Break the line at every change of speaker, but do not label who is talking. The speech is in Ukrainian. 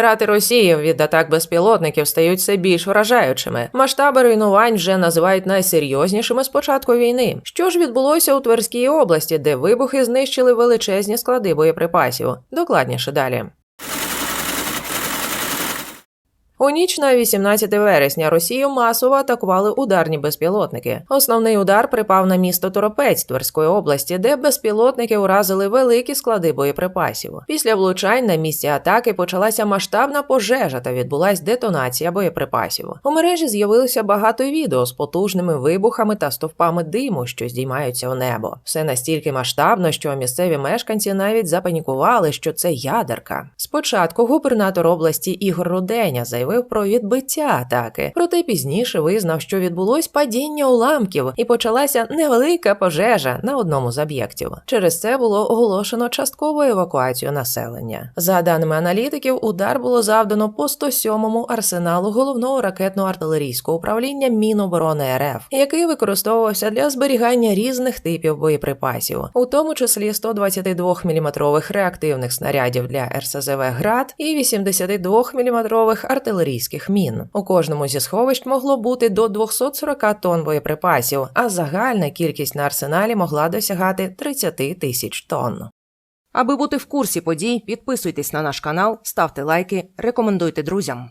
Втрати Росії від атак безпілотників стають все більш вражаючими. Масштаби руйнувань вже називають найсерйознішими з початку війни. Що ж відбулося у Тверській області, де вибухи знищили величезні склади боєприпасів? Докладніше далі. У ніч на 18 вересня Росію масово атакували ударні безпілотники. Основний удар припав на місто Торопець Тверської області, де безпілотники уразили великі склади боєприпасів. Після влучань на місці атаки почалася масштабна пожежа та відбулась детонація боєприпасів. У мережі з'явилося багато відео з потужними вибухами та стовпами диму, що здіймаються у небо. Все настільки масштабно, що місцеві мешканці навіть запанікували, що це ядерка. Спочатку губернатор області Ігор Руденя заявив про відбиття атаки, проте пізніше визнав, що відбулось падіння уламків і почалася невелика пожежа на одному з об'єктів. Через це було оголошено часткову евакуацію населення. За даними аналітиків, удар було завдано по 107-му арсеналу головного ракетно-артилерійського управління Міноборони РФ, який використовувався для зберігання різних типів боєприпасів, у тому числі 122-мм реактивних снарядів для РСЗВ ГРАД і 82-мм артилерійських мін. У кожному зі сховищ могло бути до 240 тонн боєприпасів, а загальна кількість на арсеналі могла досягати 30 тисяч тонн.
Аби бути в курсі подій, підписуйтесь на наш канал, ставте лайки, рекомендуйте друзям.